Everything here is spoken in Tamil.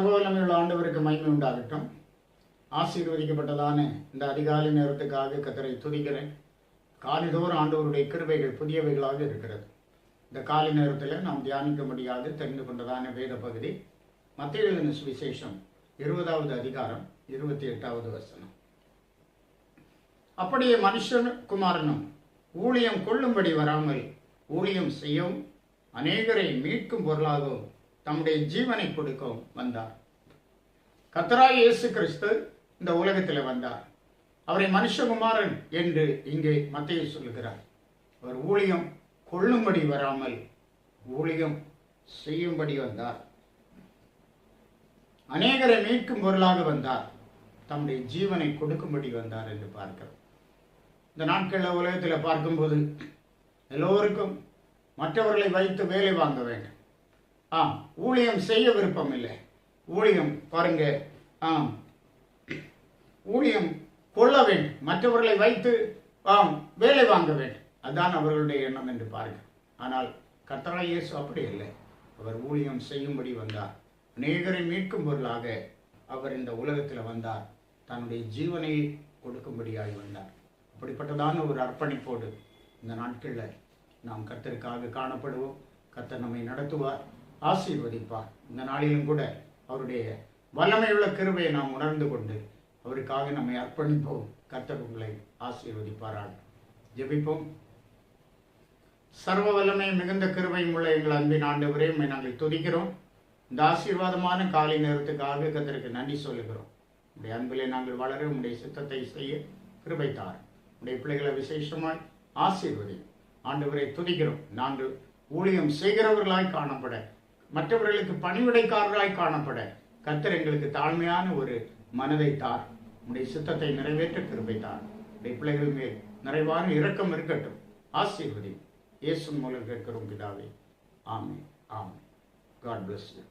சர்வவல்லமையுள்ள ஆண்டவருக்கு மகிமை உண்டாகட்டும். ஆசீர்வதிக்கப்பட்டதான இந்த அதிகாலை நேரத்துக்காக கத்தரை துதிக்கிறேன். காலைதோறும் ஆண்டவருடைய கிருபைகள் புதியவைகளாக இருக்கிறது. இந்த காலை நேரத்தில் நாம் தியானிக்க முடியாது தெரிந்து கொண்டதான வேத பகுதி மத்திய சுவிசேஷம் இருபதாவது அதிகாரம் இருபத்தி எட்டாவது வசனம். அப்படியே மனுஷன் குமாரனும் ஊழியம் கொள்ளும்படி வராமல் ஊழியம் செய்யவும் அநேகரை மீட்கும் பொருளாகவும் தம்முடைய ஜீவனை கொடுக்கவும் வந்தார். கத்தராய் இயேசு கிறிஸ்து இந்த உலகத்தில் வந்தார். அவரை மனுஷகுமாரன் என்று இங்கே மத்திய சொல்லுகிறார். அவர் ஊழியம் கொள்ளும்படி வராமல் ஊழியம் செய்யும்படி வந்தார். அநேகரை மீட்கும் பொருளாக வந்தார். தம்முடைய ஜீவனை கொடுக்கும்படி வந்தார் என்று பார்க்கிறோம். இந்த நாட்களில் உலகத்தில் பார்க்கும்போது எல்லோருக்கும் மற்றவர்களை வைத்து வேலை வாங்க வேண்டும். ஆம். ஊழியம் செய்ய விருப்பம் இல்லை ஊழியம் பாருங்க. ஆம். ஊழியம் கொள்ள வேண்டும். மற்றவர்களை வைத்து ஆம் வேலை வாங்க வேண்டும். அதுதான் அவர்களுடைய எண்ணம் என்று பாருங்கள். ஆனால் கத்தரா இயேசு அப்படி இல்லை அவர் ஊழியம் செய்யும்படி வந்தார். அநேகரை மீட்கும் பொருளாக அவர் இந்த உலகத்தில் வந்தார். தன்னுடைய ஜீவனை கொடுக்கும்படியாய் வந்தார். அப்படிப்பட்டதான ஒரு அர்ப்பணிப்போடு இந்த நாட்களில் நாம் கத்தருக்காக காணப்படுவோம். கத்தர் நம்மை நடத்துவார். ஆசீர்வதிப்பார். இந்த நாளிலும் கூட அவருடைய வல்லமையுள்ள கிருவையை நாம் உணர்ந்து கொண்டு அவருக்காக நம்மை அர்ப்பணிப்போம். கர்த்தர் உங்களை ஆசீர்வதிப்பாராக. ஜெபிப்போம். சர்வ வல்லமை மிகுந்த கிருவையும் உள்ள எங்கள் அன்பின் ஆண்டவரே நாங்கள் துதிக்கிறோம். இந்த ஆசீர்வாதமான காலை நேரத்துக்காக கத்திற்கு நன்றி சொல்லுகிறோம். உடைய அன்பிலே நாங்கள் வளர உடைய சித்தத்தை செய்ய கிருபை தார். உடைய பிள்ளைகளை விசேஷமாய் ஆசீர்வதி. ஆண்டவரை துதிக்கிறோம். நாங்கள் ஊழியம் செய்கிறவர்களாய் காணப்பட மற்றவர்களுக்கு பணிவிடைக்காரராய் காணப்பட கத்தர் எங்களுக்கு தாழ்மையான ஒரு மனதை தார். உடைய சித்தத்தை நிறைவேற்ற கிருபை தார். உடைய பிள்ளைகள் மேல் நிறைவான இரக்கம் இருக்கட்டும். ஆசீர்வதி இயேசு மூலம் கேட்கிறோம் பிதாவே. ஆமே ஆமே காட் பிளஸ் யூ